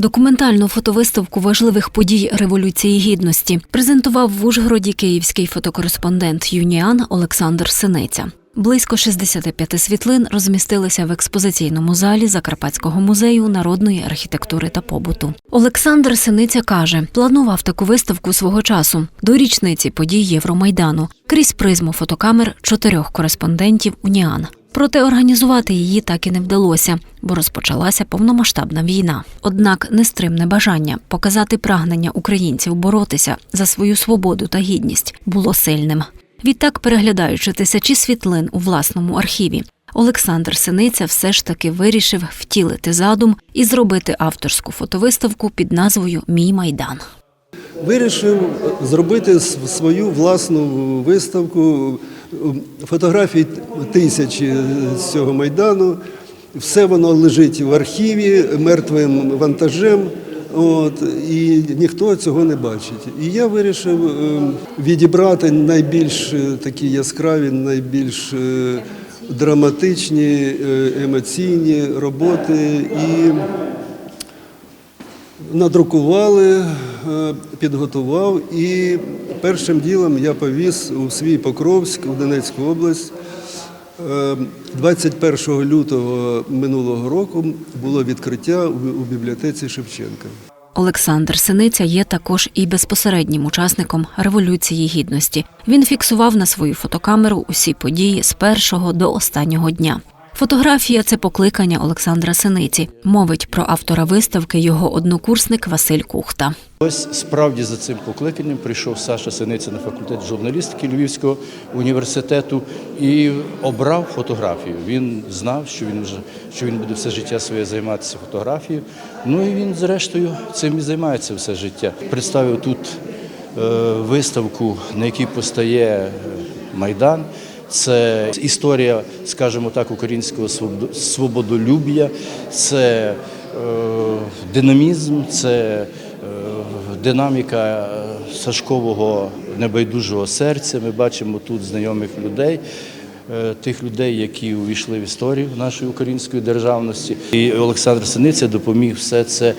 Документальну фотовиставку важливих подій Революції Гідності презентував в Ужгороді київський фотокореспондент Юніан Олександр Синиця. Близько 65 світлин розмістилися в експозиційному залі Закарпатського музею народної архітектури та побуту. Олександр Синиця каже, планував таку виставку свого часу до річниці подій Євромайдану крізь призму фотокамер чотирьох кореспондентів Уніан. Проте організувати її так і не вдалося, бо розпочалася повномасштабна війна. Однак нестримне бажання показати прагнення українців боротися за свою свободу та гідність було сильним. Відтак, переглядаючи тисячі світлин у власному архіві, Олександр Синиця все ж таки вирішив втілити задум і зробити авторську фотовиставку під назвою Мій майдан. Вирішив зробити свою власну виставку фотографій тисячі з цього майдану. Все воно лежить в архіві мертвим вантажем. От, і ніхто цього не бачить. І я вирішив е, відібрати найбільш е, такі яскраві, найбільш е, драматичні, е, емоційні роботи і надрукували, е, підготував і першим ділом я повіз у свій Покровськ, у Донецьку область. Е, 21 лютого минулого року було відкриття у бібліотеці Шевченка. Олександр Синиця є також і безпосереднім учасником Революції Гідності. Він фіксував на свою фотокамеру усі події з першого до останнього дня. Фотографія це покликання Олександра Синиці. Мовить про автора виставки його однокурсник Василь Кухта. Ось справді за цим покликанням прийшов Саша Синиця на факультет журналістики Львівського університету і обрав фотографію. Він знав, що він вже що він буде все життя своє займатися фотографією. Ну і він, зрештою, цим і займається все життя. Представив тут е, виставку, на якій постає е, майдан. Це історія, скажімо так, українського свободолюб'я, це е, динамізм, це е, динаміка е, Сашкового небайдужого серця. Ми бачимо тут знайомих людей. Тих людей, які увійшли в історію нашої української державності, і Олександр Синиця допоміг все це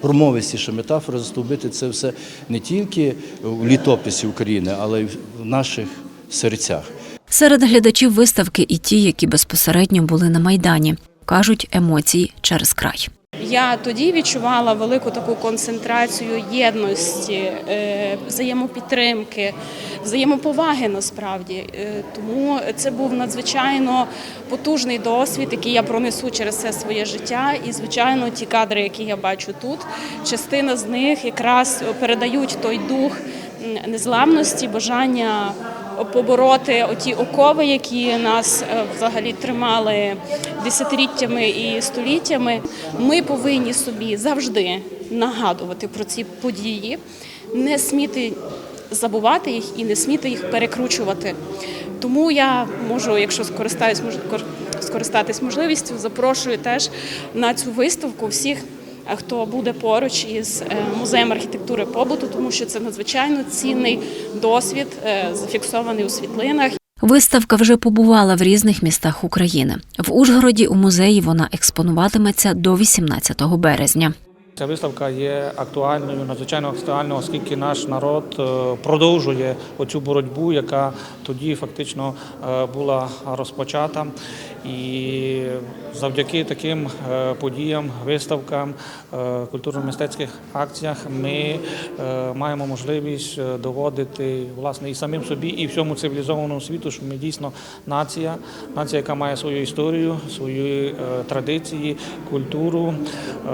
промовистіше метафора заступити це все не тільки у літописі України, але й в наших серцях. Серед глядачів виставки і ті, які безпосередньо були на майдані, кажуть емоції через край. Я тоді відчувала велику таку концентрацію єдності, е, взаємопідтримки, взаємоповаги насправді. Е, Тому це був надзвичайно потужний досвід, який я пронесу через все своє життя. І, звичайно, ті кадри, які я бачу тут, частина з них якраз передають той дух незламності, бажання побороти оті окови, які нас е, взагалі тримали десятиліттями і століттями. Ми повинні собі завжди нагадувати про ці події, не сміти забувати їх і не сміти їх перекручувати. Тому я можу, якщо скористаюсь, скористатись можливістю, запрошую теж на цю виставку всіх хто буде поруч із е, музеєм архітектури побуту, тому що це надзвичайно цінний досвід, е, зафіксований у світлинах. Виставка вже побувала в різних містах України. В Ужгороді у музеї вона експонуватиметься до 18 березня. Ця виставка є актуальною, надзвичайно актуальною, оскільки наш народ е, продовжує оцю боротьбу, яка тоді фактично е, була розпочата. І завдяки таким е, подіям, виставкам, культурно-мистецьких акціях ми маємо можливість доводити власне і самим собі, і всьому цивілізованому світу, що ми дійсно нація, нація, яка має свою історію, свої традиції, культуру, е,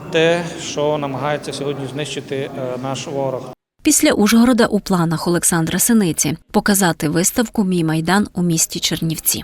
те, що намагається сьогодні знищити е, наш ворог. Після Ужгорода у планах Олександра Синиці показати виставку Мій майдан у місті Чернівці.